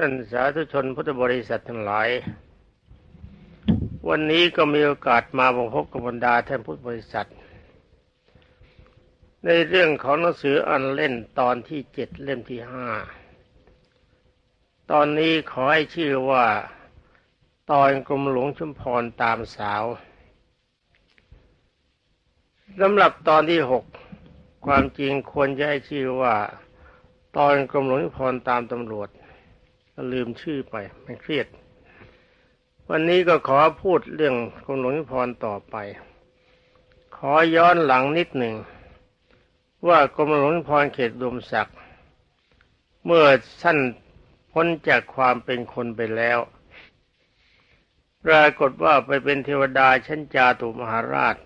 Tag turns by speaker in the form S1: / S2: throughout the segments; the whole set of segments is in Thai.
S1: ท่านสาธุชนพุทธบริษัททั้งหลาย วันนี้ก็มีโอกาสมาพบกับบรรดาท่านพุทธบริษัท ในเรื่องของหนังสืออันเล่นตอนที่เจ็ดเล่มที่ห้าตอนนี้ขอให้ชื่อว่า ตอนกรมหลวงชุมพรตามสาวสำหรับตอนที่หกความจริงควรจะให้ชื่อว่า ตอนกรมหลวงชุมพรตามตำรวจ ลืมชื่อไปไม่เครียด วันนี้ก็ขอพูดเรื่องกรมหลวงชุมพรต่อไป ขอย้อนหลังนิดหนึ่ง ว่ากรมหลวงพรเขตดมศักดิ์เมื่อท่านพ้นจากความเป็นคนไปแล้วปรากฏว่าไปเป็นเทวดาชั้นจาตุมหาราช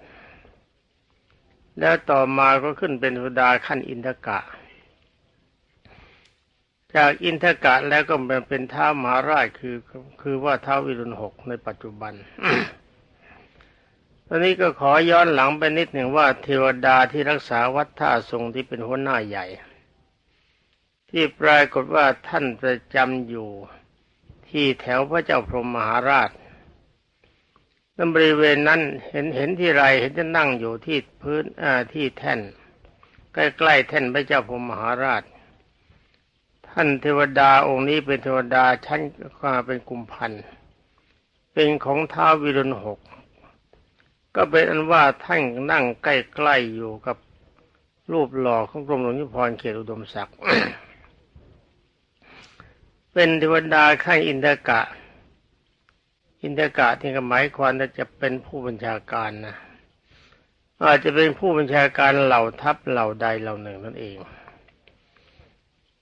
S1: แล้วต่อมาก็ขึ้นเป็นเทวดาขั้นอินทกะ จากอินทกะแล้วก็มาเป็นท้ามหาราชคือ คือว่าท้าวิรุณหกในปัจจุบันตอนนี้ก็ขอย้อนหลังไปนิดหนึ่งว่าเทวดาที่รักษาวัดท่าทรงที่เป็นหัวหน้าใหญ่ ที่ปรากฏว่าท่านประจำอยู่ ที่แถวพระเจ้าพรหมมหาราชในบริเวณนั้นเห็นเห็นที่ไรเห็นจะนั่งอยู่ที่พื้นอ่าที่แท่น ใกล้ๆแท่นพระเจ้าพรหมมหาราช ท่านเทวดาองค์นี้เป็นเทวดาชั้นก็เป็นกุมพันเป็นของท้าววิรุณหกก็เป็นอันว่าท่านนั่งใกล้ๆอยู่กับรูปหล่อของกรมหลวงยุพรเขตอุดมศักดิ์เป็นเทวดาขั้นอินทกะ อินทกะที่หมายความว่าจะเป็นผู้บัญชาการนะอาจจะเป็นผู้บัญชาการเหล่าทัพเหล่าใดเหล่าหนึ่งนั่นเอง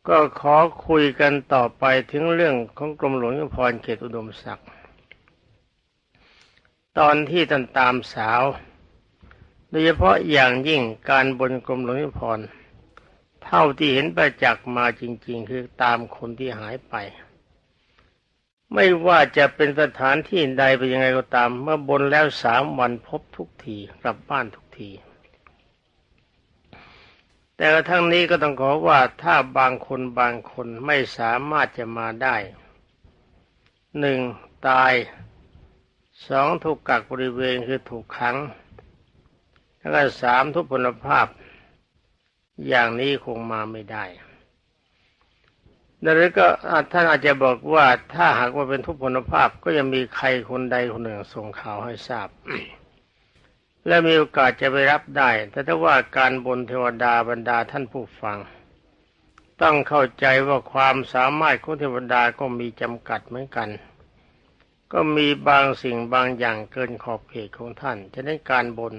S1: ก็ขอคุยกันต่อไปถึงเรื่องของกรมหลวงยุพรเขตอุดมศักดิ์ตอนที่ท่านตามสาว โดยเฉพาะอย่างยิ่งการบนกรมหลวงยุพรเท่าที่เห็นประจักษ์มาจริง ๆ คือตามคนที่หายไป ไม่ว่าจะเป็นสถานที่ใดไปยังไงก็ตาม เมื่อบนแล้วสามวันพบทุกทีกลับบ้านทุกที แต่กระทั่งนี้ก็ต้องขอว่าถ้าบางคนบางคนไม่สามารถจะมาได้หนึ่งตายสองถูกกักบริเวณคือถูกขัง แล้วก็สามทุพพลภาพ อย่างนี้คงมาไม่ได้ดังนั้นก็ท่านอาจจะบอกว่าถ้าหากว่าเป็นทุพพลภาพก็ยังมีใครคนใดคนหนึ่งส่งข่าวให้ทราบ และมีโอกาสจะไปรับได้ แต่ถ้าว่าการบนเทวดาบรรดาท่านผู้ฟัง ต้องเข้าใจว่าความสามารถของเทวดาก็มีจำกัดเหมือนกัน ก็มีบางสิ่งบางอย่างเกินขอบเขตของท่านฉะนั้นการบน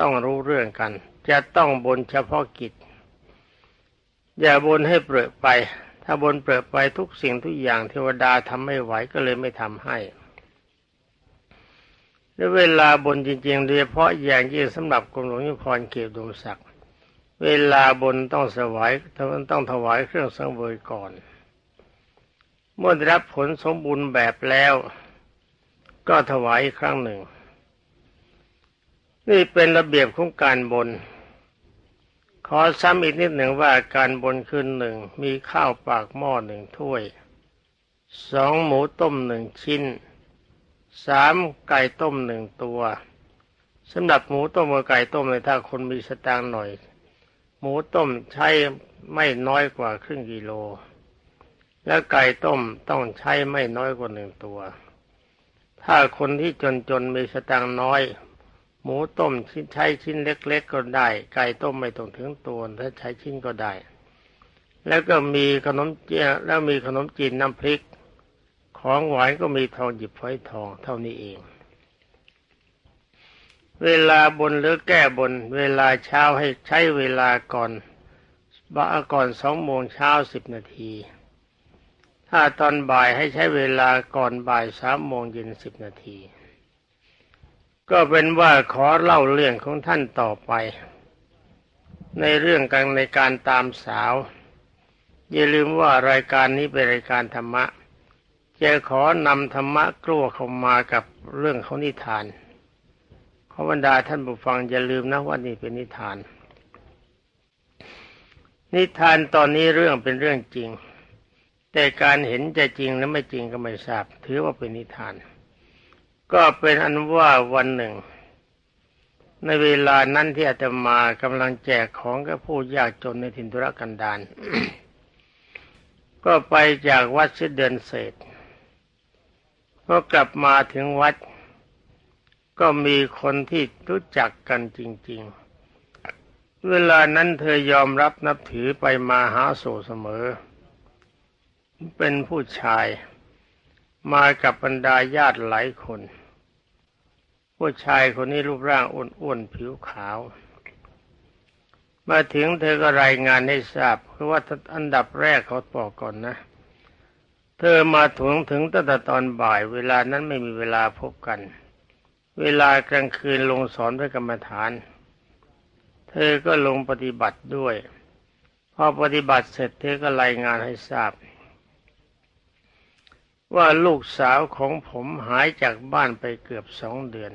S1: ต้องรู้เรื่องกัน จะต้องบนเฉพาะกิจ อย่าบนให้เปรอะไป ถ้าบนเปรอะไปทุกสิ่งทุกอย่างเทวดาทำไม่ไหวก็เลยไม่ทำให้ และเวลาบนจริงๆโดยเฉพาะอย่างยิ่งสำหรับกรมหลวงยุพรเกียรติดมศักดิ์เวลาบนต้องสวายต้องถวายเครื่องสังเวยก่อน เมื่อได้รับผลสมบูรณ์แบบแล้ว ก็ถวายอีกครั้งหนึ่ง นี่เป็นระเบียบของการบน ขอซ้ำอีกนิดหนึ่งว่าการบนคืนหนึ่งมีข้าวปากหม้อหนึ่งถ้วยสองหมูต้มหนึ่งชิ้น สามไก่ต้มหนึ่งตัวสำหรับหมูต้มกับไก่ต้มในถ้าคนมีสตางค์หน่อย หมูต้มใช้ไม่น้อยกว่าครึ่งกิโล และไก่ต้มต้องใช้ไม่น้อยกว่าหนึ่งตัว ถ้าคนที่จนๆมีสตางค์น้อย หมูต้มชิ้นใช้ชิ้นเล็ก ๆ ก็ได้ ไก่ต้มไม่ต้องถึงตัวถ้าใช้ชิ้นก็ได้ แล้วก็มีขนมเจียแล้วมีขนมจีนน้ำพริก ของหวานก็มีทองหยิบฝอยทองเท่านี้เอง เวลาบนหรือแก้บน เวลาเช้าให้ใช้เวลาก่อนบ่าก่อนสองโมงเช้าสิบนาที ถ้าตอนบ่ายให้ใช้เวลาก่อนบ่ายสามโมงเย็นสิบนาที ก็เป็นว่าขอเล่าเรื่องของท่านต่อไป ในเรื่องการในการตามสาว อย่าลืมว่ารายการนี้เป็นรายการธรรมะ จะขอนำธรรมะกลัวเข้ามากับเรื่องของนิทานขอบรรดาท่านผู้ฟังอย่าลืมนะว่านี่เป็นนิทาน นิทานตอนนี้เรื่องเป็นเรื่องจริง แต่การเห็นจะจริงหรือไม่จริงก็ไม่ทราบ ถือว่าเป็นนิทาน ก็เป็นอันว่าวันหนึ่ง ในเวลานั้นที่อาตมากำลังแจกของกับผู้ยากจนในถิ่นธุรกันดารก็ไปจากวัดเสเดือนเศษ พอกลับมาถึงวัด ก็มีคนที่รู้จักกันจริง ๆ เวลานั้นเธอยอมรับนับถือไปมาหาสู่เสมอ เป็นผู้ชายมากับบรรดาญาติหลายคน ผู้ชายคนนี้รูปร่างอ้วนๆผิวขาว มาถึงเธอก็รายงานให้ทราบเพราะว่าอันดับแรกเขาบอกก่อนนะ เธอมาถึงถึงตั้งแต่ตอนบ่าย เวลานั้นไม่มีเวลาพบกัน เวลากลางคืนลงสอนพระกรรมฐาน เธอก็ลงปฏิบัติด้วย พอปฏิบัติเสร็จเธอก็รายงานให้ทราบ ว่าลูกสาวของผมหายจากบ้านไปเกือบสองเดือน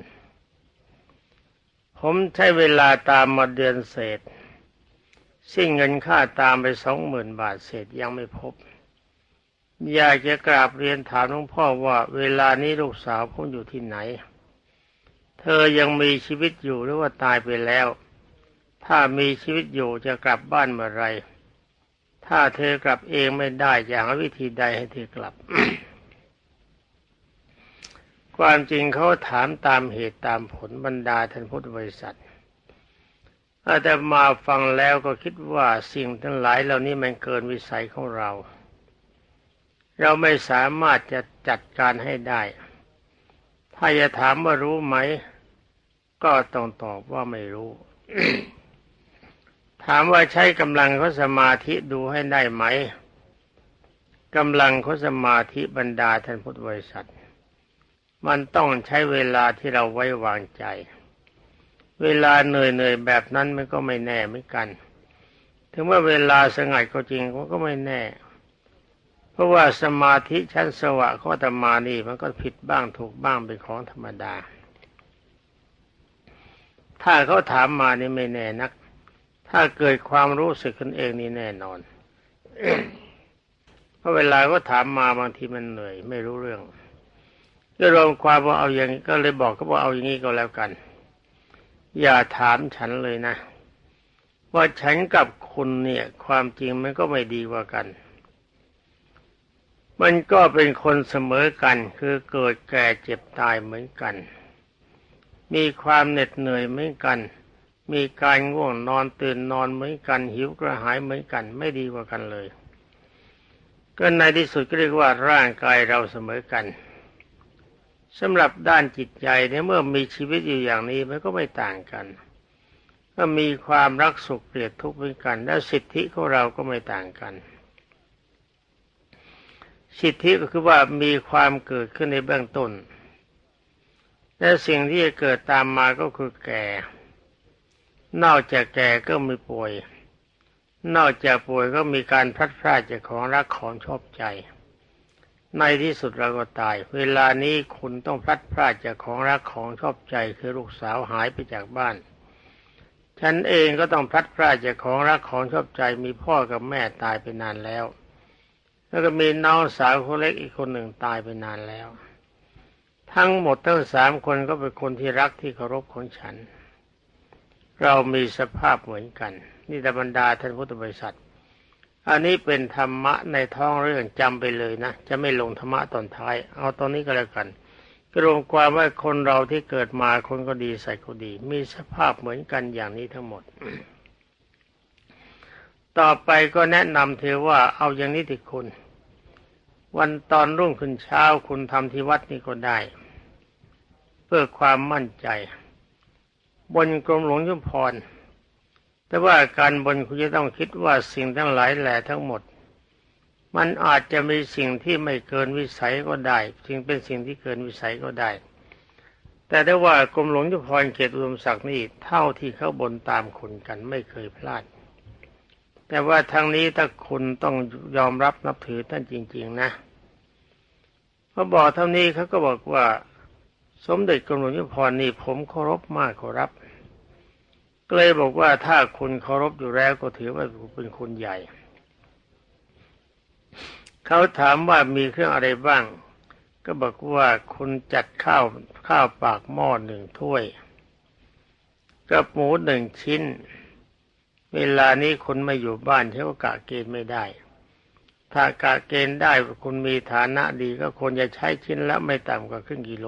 S1: ผมใช้เวลาตามมาเดือนเศษสิ้นเงินค่าตามไปสองหมื่นบาทเศษยังไม่พบ อยากจะกราบเรียนถามหลวงพ่อว่า เวลานี้ลูกสาวผมอยู่ที่ไหน เธอยังมีชีวิตอยู่หรือว่าตายไปแล้ว ถ้ามีชีวิตอยู่จะกลับบ้านเมื่อไร ถ้าเธอกลับเองไม่ได้จะหาวิธีใดให้เธอกลับ ความจริงเขาถามตามเหตุตามผลบรรดาท่านพุทธบริษัทอาตมาฟังแล้วก็คิดว่าสิ่งทั้งหลายเหล่านี้มันเกินวิสัยของเรา เราไม่สามารถจะจัดการให้ได้ ถ้าจะถามว่ารู้ไหม ก็ต้องตอบว่าไม่รู้ ถามว่าใช้กำลังของสมาธิดูให้ได้ไหมกำลังของสมาธิบรรดาท่านพุทธบริษัท มันต้องใช้เวลาที่เราไว้วางใจ เวลาเหนื่อยๆแบบนั้นมันก็ไม่แน่เหมือนกัน ถึงว่าเวลาสงัดก็จริงมันก็ไม่แน่ ราะว่าสมาธิชั้นสวะข้อตมานี่มันก็ผิดบ้างถูกบ้างเป็นของธรรมดา ถ้าเขาถามมานี่ไม่แน่นัก ถ้าเกิดความรู้สึกขึ้นเองนี่แน่นอนเพราะเวลาก็ถามมาบางทีมันเหนื่อย ไม่รู้เรื่องก็รวมความว่าเอาอย่างก็เลยบอกเขาบอกเอาอย่างนี้ก็แล้วกัน อย่าถามฉันเลยนะ ว่าฉันกับคุณเนี่ย ความจริงมันก็ไม่ดีกว่ากัน มันก็เป็นคนเสมอกันคือเกิดแก่เจ็บตายเหมือนกัน มีความเหน็ดเหนื่อยเหมือนกัน มีการง่วงนอนตื่นนอนเหมือนกัน หิวกระหายเหมือนกัน ไม่ดีกว่ากันเลย ก็ในที่สุดก็เรียกว่าร่างกายเราเสมอกันสำหรับด้านจิตใจเนี่ยเมื่อมีชีวิตอยู่อย่างนี้มันก็ไม่ต่างกัน ก็มีความรักสุขเกลียดทุกข์เหมือนกัน และสิทธิของเราก็ไม่ต่างกัน สิทธิก็คือว่ามีความเกิดขึ้นในเบื้องต้น และสิ่งที่จะเกิดตามมาก็คือแก่ นอกจากแก่ก็มีป่วย นอกจากป่วยก็มีการพลัดพรากจากของรักของชอบใจ ในที่สุดเราก็ตาย เวลานี้คุณต้องพลัดพรากจากของรักของชอบใจคือลูกสาวหายไปจากบ้าน ฉันเองก็ต้องพลัดพรากจากของรักของชอบใจมีพ่อกับแม่ตายไปนานแล้ว แล้วก็มีน้องสาวคนเล็กอีกคนหนึ่งตายไปนานแล้ว ทั้งหมดทั้งสามคนก็เป็นคนที่รักที่เคารพของฉัน เรามีสภาพเหมือนกัน นี่แต่บรรดาท่านพุทธบริษัท อันนี้เป็นธรรมะในท้องเรื่องจำไปเลยนะ จะไม่ลงธรรมะตอนท้าย เอาตอนนี้ก็แล้วกันกรวมความว่าคนเราที่เกิดมาคนก็ดีใส่ก็ดี มีสภาพเหมือนกันอย่างนี้ทั้งหมด ต่อไปก็แนะนำเธอว่าเอาอย่างนี้ที่คุณ วันตอนรุ่งขึ้นเช้าคุณทำที่วัดนี่ก็ได้ เพื่อความมั่นใจ บนกรมหลวงยุพร แต่ว่าการบนคุณจะต้องคิดว่าสิ่งทั้งหลายแหล่ทั้งหมด มันอาจจะมีสิ่งที่ไม่เกินวิสัยก็ได้จึงเป็นสิ่งที่เกินวิสัยก็ได้ แต่ได้ว่ากรมหลวงจุพรเขตอุดมศักดิ์นี่เท่าที่เขาบนตามคุณกันไม่เคยพลาด แต่ว่าทางนี้ถ้าคุณต้องยอมรับนับถือท่านจริง ๆ นะพอบอกเท่านี้เขาก็บอกว่า สมเด็จกรมหลวงจุพรนี่ผมเคารพมากเคารพก็เลยบอกว่าถ้าคุณเคารพอยู่แล้วก็ถือว่าเป็นคนใหญ่ เขาถามว่ามีเครื่องอะไรบ้าง ก็บอกว่าคุณจัดข้าวข้าวปากหม้อหนึ่งถ้วยกับหมูหนึ่งชิ้น เวลานี้คุณไม่อยู่บ้านใช้โอกาสเกณฑ์ไม่ได้ ถ้ากะเกณฑ์ได้คุณมีฐานะดีก็ควรจะใช้ชิ้นละไม่ต่ำกว่าครึ่งกิโล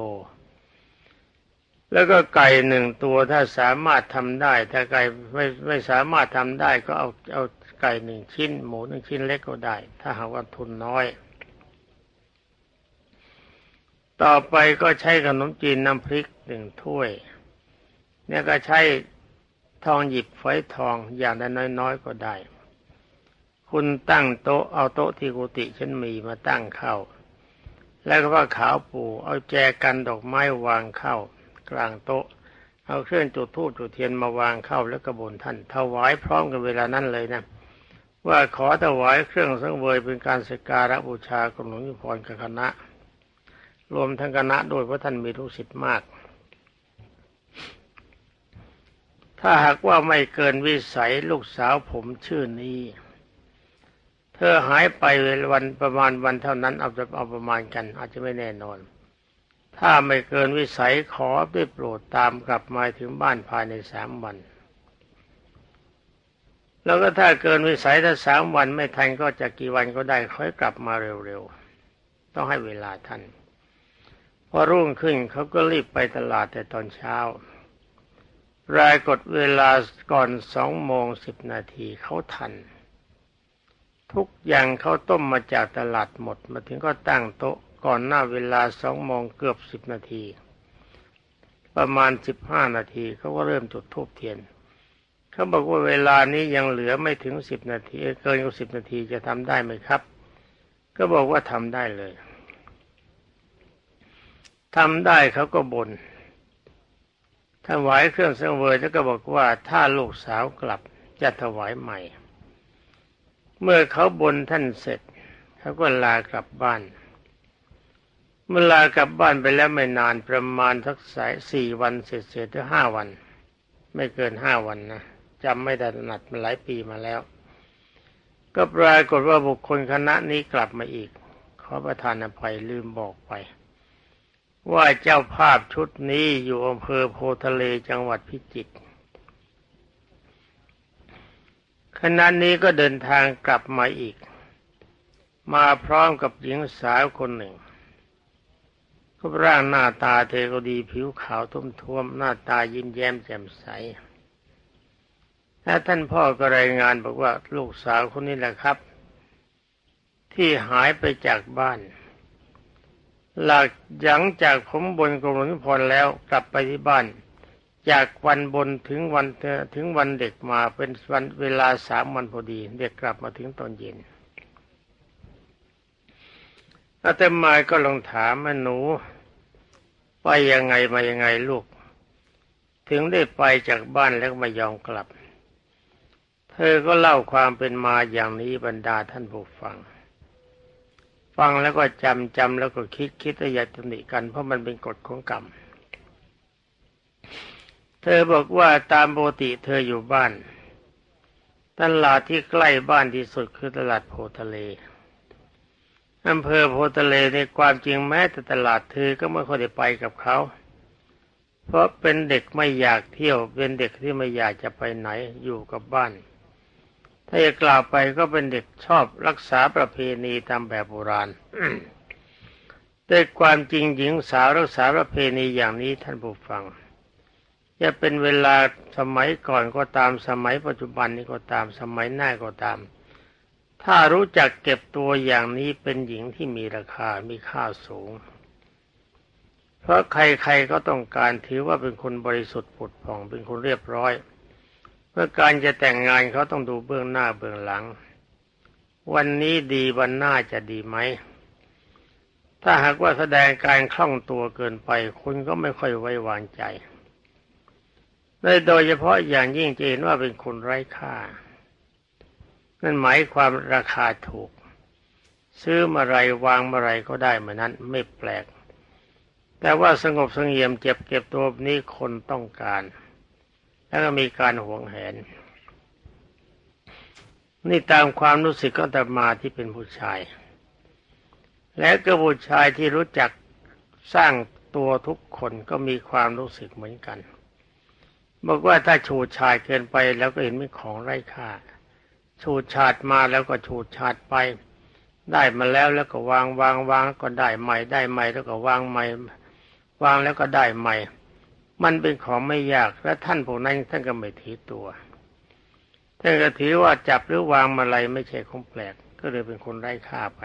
S1: แล้วก็ไก่หนึ่งตัวถ้าสามารถทำได้ ถ้าไก่ไม่ไม่สามารถทำได้ก็เอาเอาไก่หนึ่งชิ้น หมูหนึ่งชิ้นเล็กก็ได้ ถ้าหากว่าทุนน้อย ต่อไปก็ใช้ขนมจีนน้ำพริกหนึ่งถ้วยเนี่ยก็ใช้ ทองหยิบฝอยทองอย่างน้อยๆก็ได้ คุณตั้งโต๊ะเอาโต๊ะที่กุฏิฉันมีมาตั้งเข้า แล้วก็ว่าขาวปูเอาแจกันดอกไม้วางเข้า กลางโต๊ะ เอาเครื่องจุดธูปจุดเทียนมาวางเข้าแล้วก็บนท่านถวายพร้อมกันเวลานั้นเลยนะว่าขอถวายเครื่องสังเวยเป็นการสกการะบูชากรมหลวงยุพรกับคณะ รวมทั้งคณะด้วยเพราะท่านมีลูกศิษย์มาก ถ้าหากว่าไม่เกินวิสัยลูกสาวผมชื่อนี้ เธอหายไปวันประมาณวันเท่านั้นเอาจะเอาประมาณกัน อาจจะไม่แน่นอน ถ้าไม่เกินวิสัยขอได้โปรดตามกลับมาถึงบ้านภายในสามวัน แล้วก็ถ้าเกินวิสัยถ้าสามวันไม่ทันก็จะกี่วันก็ได้ค่อยกลับมาเร็วๆ ต้องให้เวลาท่าน พอรุ่งขึ้นเขาก็รีบไปตลาดแต่ตอนเช้า รายกฎเวลาก่อนสองโมงสิบนาทีเขาทัน ทุกอย่างเขาต้มมาจากตลาดหมด มาถึงก็ตั้งโต๊ะก่อนหน้าเวลาสองโมงเกือบสิบนาที ประมาณสิบห้านาทีเขาก็เริ่มจุดธูปเทียนเขาบอกว่าเวลานี้ยังเหลือไม่ถึงสิบนาที เกินกว่าสิบนาทีจะทำได้ไหมครับ ก็บอกว่าทำได้เลยทำได้เขาก็บน่น ถวายเครื่องเสงเวยแล้วก็บอกว่าถ้าลูกสาวกลับจะถวายใหม่ เมื่อเขาบนท่านเสร็จเขาก็ลากลับบ้าน เมื่อลากลับบ้านไปแล้วไม่นานประมาณสักสายสี่วันเสร็จเสร็จหรือห้าวัน ไม่เกินห้าวันนะจำไม่ได้ถนัดมาหลายปีมาแล้ว ก็ปรากฏว่าบุคคลคณะนี้กลับมาอีก ขอประทานอภัยลืมบอกไป ว่าเจ้าภาพชุดนี้อยู่อำเภอโพทะเลจังหวัดพิจิตรคณะนี้ก็เดินทางกลับมาอีก มาพร้อมกับหญิงสาวคนหนึ่งก็ร่างหน้าตาเธอก็ดีผิวขาวทุ่มท่วมหน้าตายิ้มแย้มแจ่มใสและท่านพ่อก็รายงานบอกว่าลูกสาวคนนี้แหละครับ ที่หายไปจากบ้าน หลังยังจากผมบนกรมหลวงพรแล้วกลับไปที่บ้าน จากวันบนถึงวันถึงวันเด็กมาเป็นวันเวลาสามวันพอดี เด็กกลับมาถึงตอนเย็นอาตมาก็ลองถามแม่หนู ไปยังไงมายังไงลูก ถึงได้ไปจากบ้านแล้วไม่ยอมกลับ เธอก็เล่าความเป็นมาอย่างนี้บรรดาท่านผู้ฟัง ฟังแล้วก็จำจำแล้วก็คิดคิดและอยากตำหนิกันเพราะมันเป็นกฎของกรรม เธอบอกว่าตามปกติเธออยู่บ้าน ตลาดที่ใกล้บ้านที่สุดคือตลาดโพทะเลอำเภอโพทะเลในความจริงแม้แต่ตลาดเธอก็ไม่ค่อยได้ไปกับเขา เพราะเป็นเด็กไม่อยากเที่ยวเป็นเด็กที่ไม่อยากจะไปไหนอยู่กับบ้าน ถ้าจะกล่าวไปก็เป็นเด็กชอบรักษาประเพณีตามแบบโบราณแต่ความจริงหญิงสาวรักษาประเพณีอย่างนี้ท่านผู้ฟังจะเป็นเวลาสมัยก่อนก็ตามสมัยปัจจุบันนี้ก็ตามสมัยหน้าก็ตาม ถ้ารู้จักเก็บตัวอย่างนี้เป็นหญิงที่มีราคา มีค่าสูง เพราะใครๆก็ต้องการถือว่าเป็นคนบริสุทธิ์ผุดผ่องเป็นคนเรียบร้อย เมื่อการจะแต่งงานเขาต้องดูเบื้องหน้าเบื้องหลัง วันนี้ดีวันหน้าจะดีไหม ถ้าหากว่าแสดงการคล่องตัวเกินไป คุณก็ไม่ค่อยไว้วางใจโดยเฉพาะอย่างยิ่งจะเห็นว่าเป็นคนไร้ค่า นั่นหมายความราคาถูก ซื้อมาไรวางมาไรก็ได้เหมือนนั้นไม่แปลก แต่ว่าสงบสงเงียมเจ็บเก็บตัวนี้คนต้องการ แล้วก็มีการหวงแหน นี่ตามความรู้สึกก็แต่มาที่เป็นผู้ชาย และก็ผู้ชายที่รู้จักสร้างตัวทุกคนก็มีความรู้สึกเหมือนกัน บอกว่าถ้าฉูดฉาดเกินไปแล้วก็เห็นเป็นของไร้ค่าฉูดฉาดมาแล้วก็ฉูดฉาดไป ได้มาแล้วแล้วก็วางวางวางก็ได้ใหม่ได้ใหม่แล้วก็วางใหม่ วางแล้วก็ได้ใหม่ มันเป็นของไม่ยากและท่านพวกนั้นท่านก็ไม่ถือตัวท่านก็ถือว่าจับหรือวางมาอะไรไม่ใช่ของแปลก ก็เลยเป็นคนไร้ค่าไป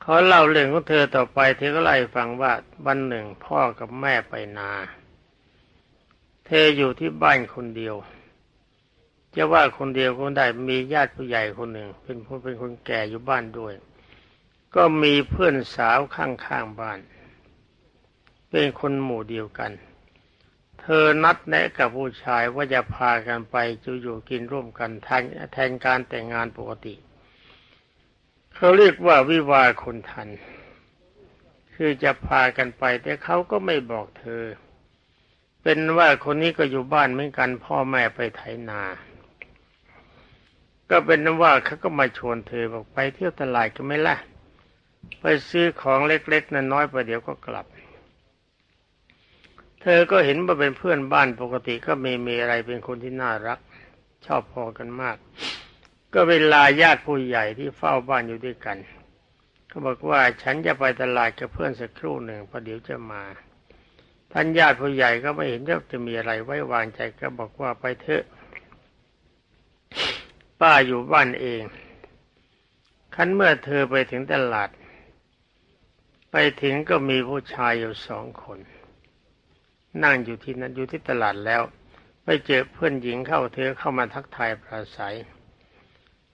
S1: เขาเล่าเรื่องของเธอต่อไปเธอก็ไล่ฟังว่าวันหนึ่งพ่อกับแม่ไปนา เธออยู่ที่บ้านคนเดียวจะว่าคนเดียวก็ได้มีญาติผู้ใหญ่คนหนึ่ง เป็นคนเป็นคนแก่อยู่บ้านด้วย ก็มีเพื่อนสาวข้างๆบ้าน เป็นคนหมู่เดียวกัน เธอนัดแนะกับผู้ชายว่าจะพากันไปจะอยู่กินร่วมกันแทนแทนการแต่งงานปกติ เขาเรียกว่าวิวาคนทัน คือจะพากันไป แต่เขาก็ไม่บอกเธอ เป็นว่าคนนี้ก็อยู่บ้านเหมือนกันพ่อแม่ไปไถนา ก็เป็นว่าเขาก็มาชวนเธอบอกไปเที่ยวตลาดกันไหมล่ะไปซื้อของเล็กๆน้อยๆไปเดี๋ยวก็กลับ เธอก็เห็นว่าเป็นเพื่อนบ้านปกติก็ม่มีอะไรเป็นคนที่น่ารัก ชอบพอกันมาก ก็เวลาญาติผู้ใหญ่ที่เฝ้าบ้านอยู่ด้วยกันเขาบอกว่าฉันจะไปตลาดกับเพื่อนสักครู่หนึ่งพอเดี๋ยวจะมาท่านญาติผู้ใหญ่ก็ไม่เห็นว่าจะมีอะไรไว้วางใจก็บอกว่าไปเถอะ ป้าอยู่บ้านเองคันเมื่อเธอไปถึงตลาด ไปถึงก็มีผู้ชายอยู่สองคน นั่งอยู่ที่นั้นอยู่ที่ตลาดแล้ว ไปเจอเพื่อนหญิงเข้าเธอเข้ามาทักทายปราศัย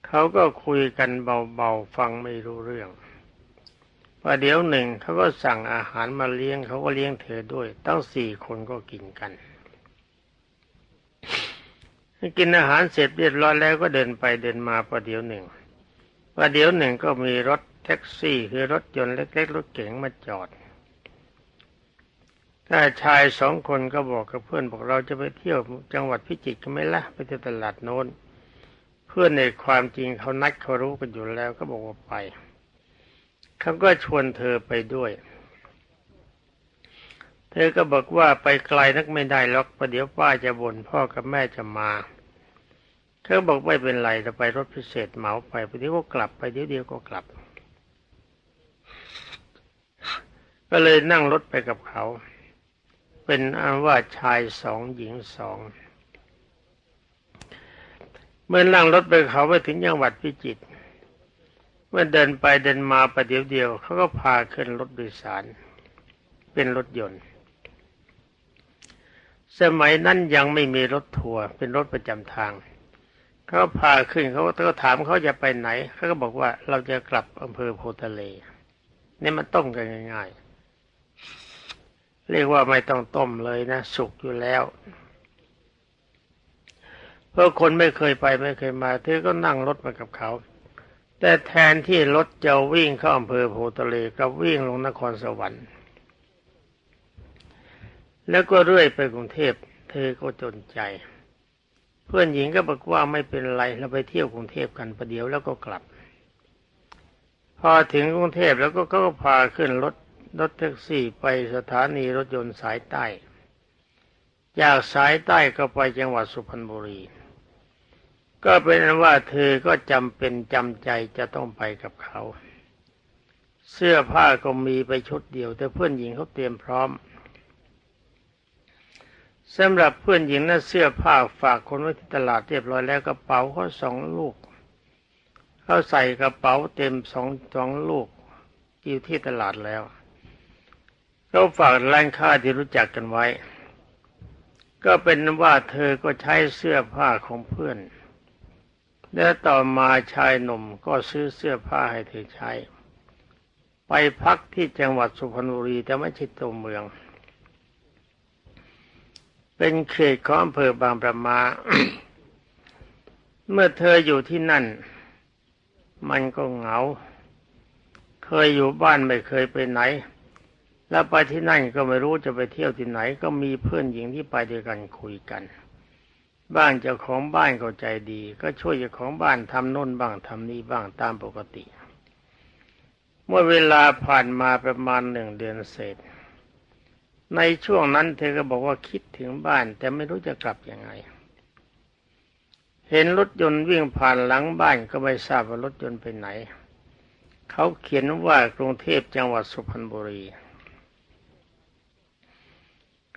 S1: เขาก็คุยกันเบาๆฟังไม่รู้เรื่องประเดี๋ยวหนึ่งเขาก็สั่งอาหารมาเลี้ยงเขาก็เลี้ยงเธอด้วยตั้งสี่คนก็กินกัน กินอาหารเสร็จเรียบร้อยแล้วก็เดินไปเดินมาประเดี๋ยวหนึ่งประเดี๋ยวหนึ่งก็มีรถแท็กซี่คือรถยนต์เล็กๆรถเก๋งมาจอด ถ้าชายสองคนก็บอกกับเพื่อนบอกเราจะไปเที่ยวจังหวัดพิจิตรกันไหมล่ะ ไปเที่ยวตลาดโน้น เพื่อนในความจริงเขานัดเขารู้กันอยู่แล้วก็บอกว่าไปเขาก็ชวนเธอไปด้วย เธอก็บอกว่าไปไกลนักไม่ได้หรอกประเดี๋ยวป้าจะบน่นพ่อกับแม่จะมาเขาบอกไม่เป็นไรจะไปรถพิเศษเหมาไปประเดี๋ยวก็กลับไปเดี๋ยวเดียวก็กลับ ก็เลยนั่งรถไปกับเขา เป็นอันว่าชายสองหญิงสองเมื่อนั่งรถไปเขาไปถึงจังหวัดพิจิตรเมื่อเดินไปเดินมาประเดี๋ยวเดียวเขาก็พาขึ้นรถโดยสาร เป็นรถยนต์ สมัยนั้นยังไม่มีรถทัวร์เป็นรถประจำทางเขาพาขึ้นเขาก็ถามเขาจะไปไหนเขาก็บอกว่าเราจะกลับอำเภอโพทะเลนี่มันต้มกันง่ายๆ เรียกว่าไม่ต้องต้มเลยนะ สุกอยู่แล้ว เพราะคนไม่เคยไปไม่เคยมาเธอก็นั่งรถมากับเขา แต่แทนที่รถจะวิ่งเข้าอำเภอโพทะเลก็วิ่งลงนครสวรรค์ แล้วก็เรื่อยไปกรุงเทพเธอก็จนใจ เพื่อนหญิงก็บอกว่าไม่เป็นไรเราไปเที่ยวกรุงเทพกันประเดี๋ยวแล้วก็กลับพอถึงกรุงเทพแล้วก็ก็พาขึ้นรถ รถแท็กซี่ไปสถานีรถยนต์สายใต้ จากสายใต้ก็ไปจังหวัดสุพรรณบุรี ก็เป็นอันว่าเธอก็จำเป็นจำใจจะต้องไปกับเขา เสื้อผ้าก็มีไปชุดเดียว แต่เพื่อนหญิงเขาเตรียมพร้อมสำหรับเพื่อนหญิงนั้นเสื้อผ้าฝากคนไว้ที่ตลาดเรียบร้อยแล้วกระเป๋าเขาสองลูกเขาใส่กระเป๋าเต็มสองสองลูกอยู่ที่ตลาดแล้ว เขาฝากร้านค้าที่รู้จักกันไว้ ก็เป็นว่าเธอก็ใช้เสื้อผ้าของเพื่อน และต่อมาชายหนุ่มก็ซื้อเสื้อผ้าให้เธอใช้ ไปพักที่จังหวัดสุพรรณบุรีแต่ไม่ใช่ตัวเมือง เป็นเขตของอำเภอบางประมา เมื่อเธออยู่ที่นั่น มันก็เหงา เคยอยู่บ้านไม่เคยไปไหน แล้วไปที่นั่นก็ไม่รู้จะไปเที่ยวที่ไหน ก็มีเพื่อนหญิงที่ไปด้วยกันคุยกัน บ้านเจ้าของบ้านก็ใจดี ก็ช่วยเจ้าของบ้านทำโน่นบ้างทำนี่บ้างตามปกติ เมื่อเวลาผ่านมาประมาณหนึ่งเดือนเศษ ในช่วงนั้นเธอก็บอกว่าคิดถึงบ้านแต่ไม่รู้จะกลับยังไง เห็นรถยนต์วิ่งผ่านหลังบ้านก็ไม่ทราบว่ารถยนต์ไปไหน เขาเขียนว่ากรุงเทพจังหวัดสุพรรณบุรี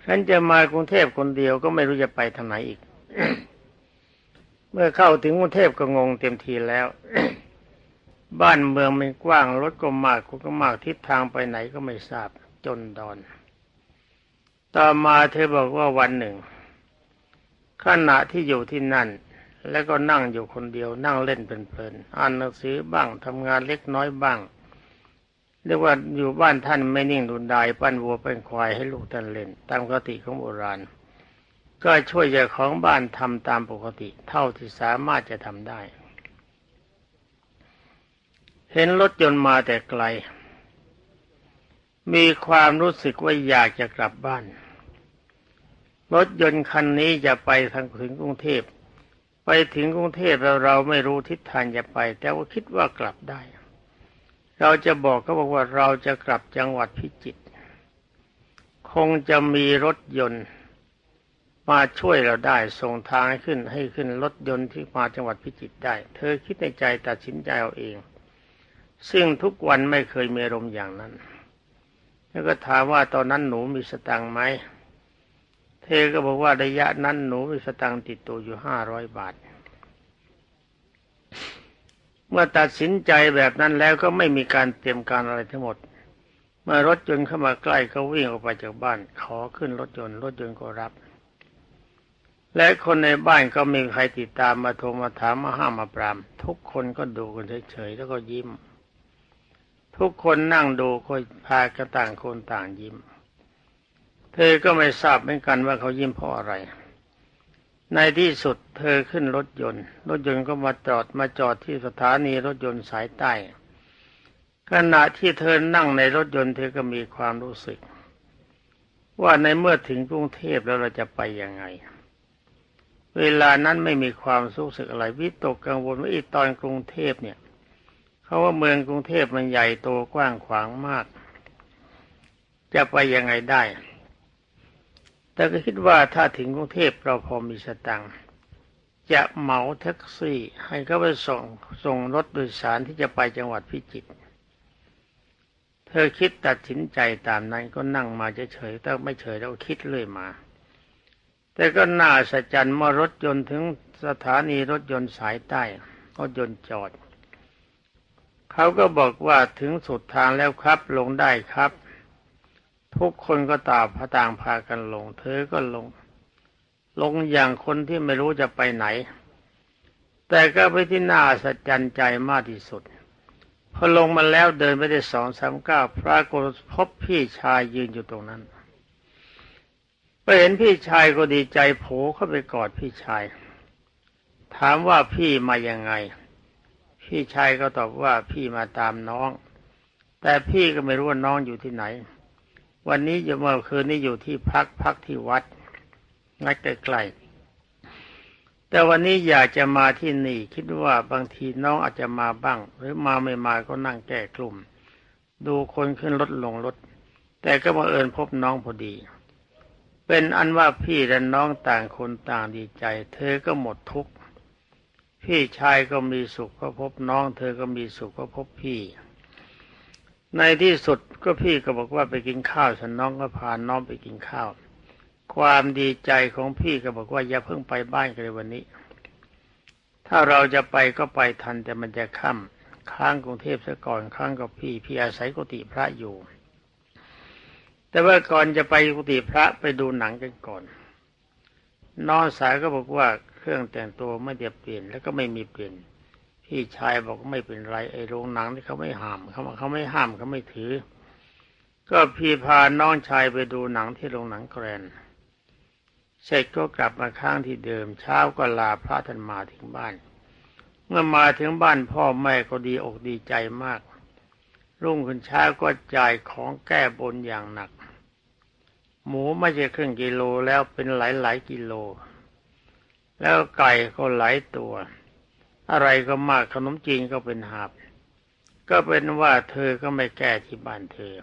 S1: ฉันจะมากรุงเทพคนเดียวก็ไม่รู้จะไปทางไหนอีก เมื่อเข้าถึงกรุงเทพก็งงเต็มทีแล้ว บ้านเมืองมันกว้างรถก็มากคนก็มากทิศทางไปไหนก็ไม่ทราบจนดอน ต่อมาเธอบอกว่าวันหนึ่งขณะที่อยู่ที่นั่น แล้วก็นั่งอยู่คนเดียวนั่งเล่นเพลินๆอ่านหนังสือบ้างทำงานเล็กน้อยบ้าง เรียกว่าอยู่บ้านท่านไม่นิ่งดูดายปั้นวัวเป็นควายให้ลูกท่านเล่น ตามปกติของโบราณ ก็ช่วยเจ้าของบ้านทำตามปกติ เท่าที่สามารถจะทำได้ เห็นรถยนต์มาแต่ไกล มีความรู้สึกว่าอยากจะกลับบ้าน รถยนต์คันนี้จะไปทางถึงกรุงเทพไปถึงกรุงเทพเราเราไม่รู้ทิศทางจะไป แต่ว่าคิดว่ากลับได้ เราจะบอกเขาบอกว่าเราจะกลับจังหวัดพิจิตรคงจะมีรถยนต์มาช่วยเราได้ส่งทางให้ขึ้นให้ขึ้นรถยนต์ที่มาจังหวัดพิจิตรได้ เธอคิดในใจตัดสินใจเอาเอง ซึ่งทุกวันไม่เคยมีอารมณ์อย่างนั้น แล้วก็ถามว่าตอนนั้นหนูมีสตังค์ไหมเธอก็บอกว่าระยะนั้นหนูมีสตังค์ติดตัวอยู่ห้าร้อยบาท เมื่อตัดสินใจแบบนั้นแล้วก็ไม่มีการเตรียมการอะไรทั้งหมด เมื่อรถยนต์เข้ามาใกล้ก็วิ่งออกไปจากบ้าน ขอขึ้นรถยนต์รถยนต์ก็รับ และคนในบ้านก็ไมมีใครติดตามมาโทรมาถามมาห้ามมาปราม ทุกคนก็ดูกันเฉยๆแล้วก็ยิ้ม ทุกคนนั่งดูก็พากระต่างคนต่างยิ้ม เธอก็ไม่ทราบเหมือนกันว่าเขายิ้มเพราะอะไร ในที่สุดเธอขึ้นรถยนต์ รถยนต์ก็มาจอดมาจอดที่สถานีรถยนต์สายใต้ ขณะที่เธอนั่งในรถยนต์เธอก็มีความรู้สึก ว่าในเมื่อถึงกรุงเทพแล้วเราจะไปยังไง เวลานั้นไม่มีความรู้สึกอะไรวิตกกังวลว่าอีตอนกรุงเทพเนี่ยเขาว่าเมืองกรุงเทพมันใหญ่โตกว้างขวางมาก จะไปยังไงได้ แต่ก็คิดว่าถ้าถึงกรุงเทพเราพอมีสตังค์จะเหมาแท็กซี่ให้เขาไปส่งส่งรถโดยสารที่จะไปจังหวัดพิจิตรเธอคิดตัดสินใจตามนั้นก็นั่งมาเฉยๆแต่ไม่เฉยแล้วคิดเรื่อยมา แต่ก็น่าสัจจันเมื่อรถยนต์ถึงสถานีรถยนต์สายใต้รถยนต์จอด เขาก็บอกว่าถึงสุดทางแล้วครับลงได้ครับ ทุกคนก็ตามพต่างพากันลง เธอก็ลง ลงอย่างคนที่ไม่รู้จะไปไหน แต่ก็ไปที่น่าสัจจันใจมากที่สุดพอลงมาแล้วเดินไปได้สองสามก้าวปรากฏพบพี่ชายยืนอยู่ตรงนั้นไปเห็นพี่ชายก็ดีใจโผเข้าไปกอดพี่ชาย ถามว่าพี่มายังไง พี่ชายก็ตอบว่าพี่มาตามน้อง แต่พี่ก็ไม่รู้ว่าน้องอยู่ที่ไหน วันนี้จะเมื่อคืนนี้อยู่ที่พักพักที่วัดงัดใกล้ๆแต่วันนี้อยากจะมาที่นี่ คิดว่าบางทีน้องอาจจะมาบ้าง หรือมาไม่มาก็นั่งแก้กลุ่ม ดูคนขึ้นรถลงรถ แต่ก็บังเอิญพบน้องพอดี เป็นอันว่าพี่และน้องต่างคนต่างดีใจ เธอก็หมดทุกข์พี่ชายก็มีสุขก็พบน้อง เธอก็มีสุขก็พบพี่ ในที่สุดก็พี่ก็บอกว่าไปกินข้าวฉันน้องก็พาน้องไปกินข้าว ความดีใจของพี่ก็บอกว่าอย่าเพิ่งไปบ้านกันเลยวันนี้ ถ้าเราจะไปก็ไปทันแต่มันจะค่ำค้างกรุงเทพซะก่อนค้างกับพี่พี่อาศัยกุฏิพระอยู่ แต่ว่าก่อนจะไปกุฏิพระไปดูหนังกันก่อน น้องสายก็บอกว่าเครื่องแต่งตัวไม่ได้เปลี่ยนแล้วก็ไม่มีเปลี่ยน พี่ชายบอกไม่เป็นไรไอ้โรงหนังที่เขาไม่ห้ามเขาเขาไม่ห้ามเขาไม่ถือ ก็พี่พาน้องชายไปดูหนังที่โรงหนังแกรนเสร็จก็กลับมาค้างที่เดิมเช้าก็ลาพระท่านมาถึงบ้าน เมื่อมาถึงบ้านพ่อแม่ก็ดีอกดีใจมาก รุ่งขึ้นเช้าก็จ่ายของแก้บนอย่างหนัก หมูไม่ใช่ครึ่งกิโลแล้วเป็นหลายหลายกิโล แล้วไก่ก็หลายตัว อะไรก็มากขนมจีนก็เป็นหาบ ก็เป็นว่าเธอก็ไม่แก้ที่บ้านเธอ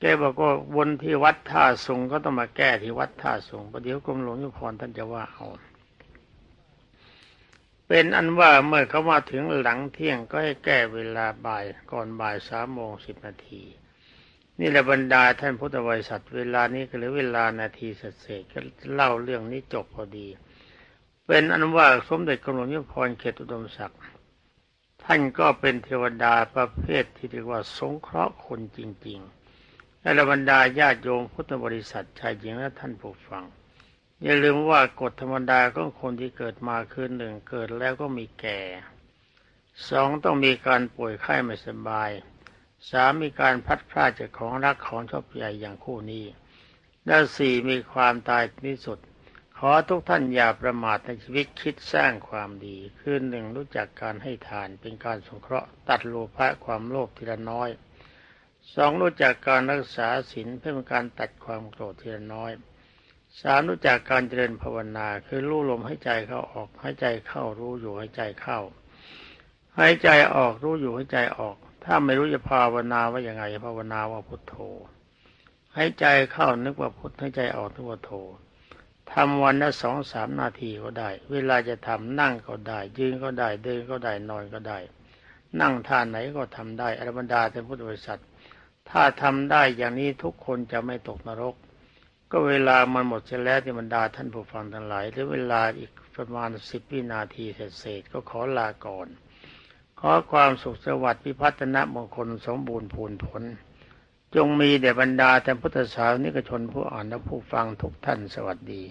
S1: แกบอกว่าวนที่วัดท่าสงก็ต้องมาแก้ที่วัดท่าสงประเดี๋ยวกรมหลวงยุพรท่านจะว่าเอาเป็นอันว่าเมื่อเขามาถึงหลังเที่ยงก็ให้แก้เวลาบ่ายก่อนบ่ายสามโมงสิบนาที นี่แหละบรรดาท่านพุทธบริษัทเวลานี้ก็เหลือเวลานาทีเศษก็เล่าเรื่องนี้จบพอดี เป็นอันว่าสมเด็จกรมหลวงยุพรเขตอุดมศักดิ์ท่านก็เป็นเทวดาประเภทที่เรียกว่าสงเคราะห์คนจริงๆและบรรดาญาติโยมพุทธบริษัทชายหญิงและท่านผู้ฟัง อย่าลืมว่ากฎธรรมดาของคนที่เกิดมาคือหนึ่งเกิดแล้วก็มีแก่สองต้องมีการป่วยไข้ไม่สบายสามมีการพัดพลาดจากของรักของชอบใจอย่างคู่นี้และสี่มีความตายที่สุด ขอทุกท่านอย่าประมาทในชีวิตคิดสร้างความดีคือหนึ่งรู้จักการให้ทานเป็นการสงเคราะห์ตัดโลภะความโลภทีละน้อยสองรู้จักการรักษาศีลเพื่อเป็นการตัดความโกรธทีละน้อยสามรู้จักการเจริญภาวนาคือรู้ลมให้ใจเข้าออกให้ใจเข้ารู้อยู่ให้ใจเข้าให้ใจออกรู้อยู่ให้ใจออก ถ้าไม่รู้จะภาวนาว่าอย่างไงภาวนาว่าพุทโธให้ใจเข้านึกว่าพุทให้ใจออกนึกว่าโธ ทำวันละสองสามนาทีก็ได้ เวลาจะทำนั่งก็ได้ ยืนก็ได้เดินก็ได้นอนก็ได้ นั่งท่าไหนก็ทำได้อรบรรดาเป็นพุทธบริษัท ถ้าทำได้อย่างนี้ทุกคนจะไม่ตกนรก ก็เวลามันหมดเสียแล้วที่บรรดาท่านผู้ฟังทั้งหลายหรือเวลาอีกประมาณสิบวินาทีเศษก็ขอลาก่อน ขอความสุขสวัสดิ์พิพัฒนมงคลสมบูรณ์ผลผล จงมีแด่บรรดาแต่พุทธศาสนิกชนผู้อ่านและผู้ฟังทุกท่านสวัสดี